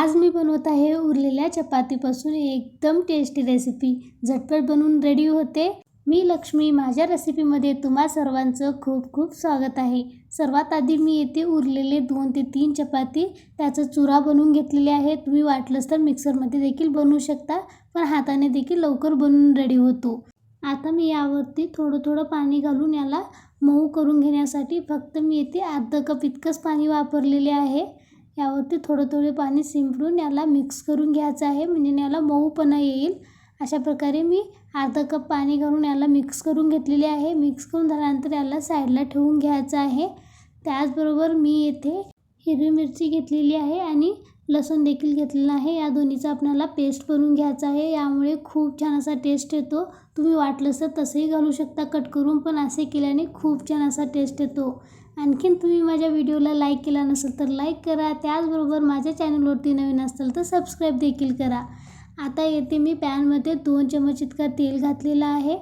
आज मी बनवत आहे उरलेल्या चपातीपासून एकदम टेस्टी रेसिपी झटपट बनवून रेडी होते. मी लक्ष्मी माझ्या रेसिपीमध्ये तुम्हा सर्वांचं खूप खूप स्वागत आहे. सर्वात आधी मी येथे उरलेले दोन ते तीन चपाती. त्याचा चुरा बनवून घेतलेले आहे तुम्ही वाटलंच तर मिक्सरमध्ये देखील बनवू शकता पण हाताने देखील लवकर बनवून रेडी होतो. आता मी यावरती थोडं थोडं पाणी घालून याला मऊ करून घेण्यासाठी फक्त मी येथे अर्धा कप इतकंच पाणी वापरलेले आहे. यावरती थोडं थोडे पाणी शिंपडून याला मिक्स करून घ्यायचं आहे. म्हणजे याला मऊपणा येईल. अशा प्रकारे मी अर्धा कप पाणी घालून याला मिक्स करून घेतलेले आहे. मिक्स करून झाल्यानंतर याला साईडला ठेवून घ्यायचं आहे. त्याचबरोबर मी येथे हिरवी मिरची घेतलेली आहे आणि लसूण देखील घेतलेला आहे. या दोन्हीचा आपल्याला पेस्ट करून घ्यायचा आहे. यामुळे खूप छान असा टेस्ट येतो. तुम्ही वाटलंच तर तसंही घालू शकता. कट करून पण असे केल्याने खूप छान असा टेस्ट येतो. आणखीन तुम्ही माझ्या व्हिडिओला लाईक केला नसेल तर लाईक करा. त्याचबरोबर माझ्या चॅनलवरती नवीन असेल तर सबस्क्राईब देखील करा. आता येथे मी पॅनमध्ये दोन चमच इतका तेल घातलेला आहे.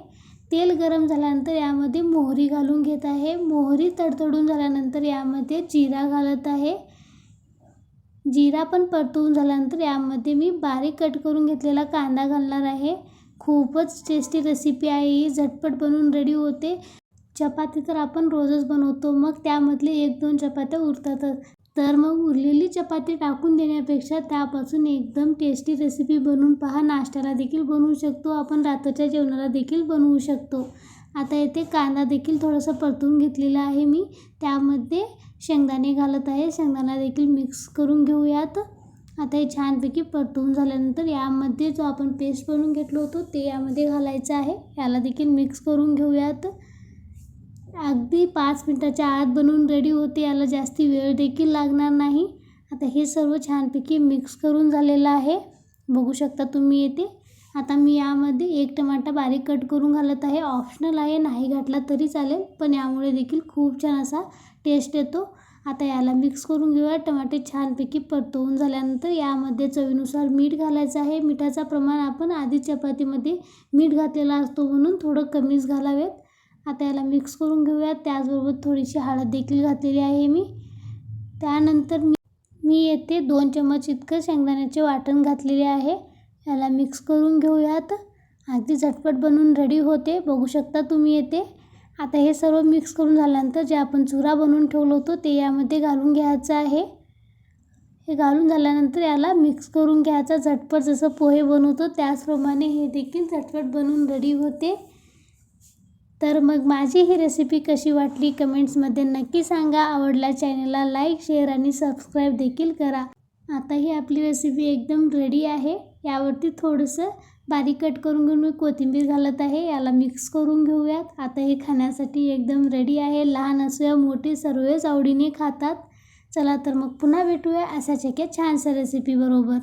तेल गरम झाल्यानंतर यामध्ये मोहरी घालून घेत आहे. मोहरी तडतडून झाल्यानंतर यामध्ये जिरा घालत आहे. जिरा पण परतवून झाल्यानंतर यामध्ये मी बारीक कट करून घेतलेला कांदा घालणार आहे. खूपच टेस्टी रेसिपी आहे ही. झटपट बनवून रेडी होते. चपाती तर आपण रोजच बनवतो मग त्यामधले एक दोन चपात्या उरतातच. तर मग उरलेली चपाती टाकून देण्यापेक्षा त्यापासून एकदम टेस्टी रेसिपी बनवून पहा. नाश्त्याला देखील बनवू शकतो. आपण रात्रीच्या जेवणाला देखील बनवू शकतो. आता येथे कांदा देखील थोडासा परतून घेतलेला आहे मी. त्यामध्ये शेंगदाणे घालत आहे. शेंगदाणा देखील मिक्स करून घेऊयात. आता हे छानपैकी परतून झाल्यानंतर यामध्ये जो आपण पेस्ट बनवून घेतलो होतो ते यामध्ये घालायचं आहे. याला देखील मिक्स करून घेऊयात. अगदी पाच मिनटाच्या आत बनवून रेडी होते. याला जास्ती वेळ देखील लागणार नाही. आता हे सर्व छानपैकी मिक्स करून झालेलं आहे. बघू शकता तुम्ही येते आता मी यामध्ये एक टमाटा बारीक कट करून घालत आहे. ऑप्शनल आहे नाही घातला तरी चालेल पण यामुळे देखील खूप छान असा टेस्ट येतो. आता याला मिक्स करून घेऊया. टमाटे छानपैकी परतवून झाल्यानंतर यामध्ये चवीनुसार मीठ घालायचं आहे. मिठाचं प्रमाण आपण आधी चपातीमध्ये मीठ घातलेला असतो म्हणून थोडं कमीच घालावेत. आता याला मिक्स करून घेऊया. त्याचबरोबर थोडीशी हळद देखील घातलेली आहे मी. त्यानंतर मी मी येथे दोन चम्मच इतकं शेंगदाण्याचे वाटण घातलेले आहे. याला मिक्स करून घेऊयात. अगदी झटपट बनवून रेडी होते. बघू शकता तुम्ही येते. आता हे सर्व मिक्स करून झाल्यानंतर जे आपण चुरा बनवून ठेवलं होतं ते यामध्ये घालून घ्यायचं आहे. हे घालून झाल्यानंतर याला मिक्स करून घ्यायचा. झटपट जसं पोहे बनवतो त्याचप्रमाणे हे देखील झटपट बनवून रेडी होते. तर मग माझी ही रेसिपी कशी वाटली कमेंट्समध्ये नक्की सांगा. आवडला चॅनलला लाईक शेअर आणि सबस्क्राईब देखील करा. आता ही आपली रेसिपी एकदम रेडी आहे. यावरती थोडंसं बारीक कट करून घेऊन मी कोथिंबीर घालत आहे. याला मिक्स करून घेऊयात. आता हे खाण्यासाठी एकदम रेडी आहे. लहान असूया मोठे सर्वच आवडीने खातात. चला तर मग पुन्हा भेटूया अशाच एका छानशा रेसिपीबरोबर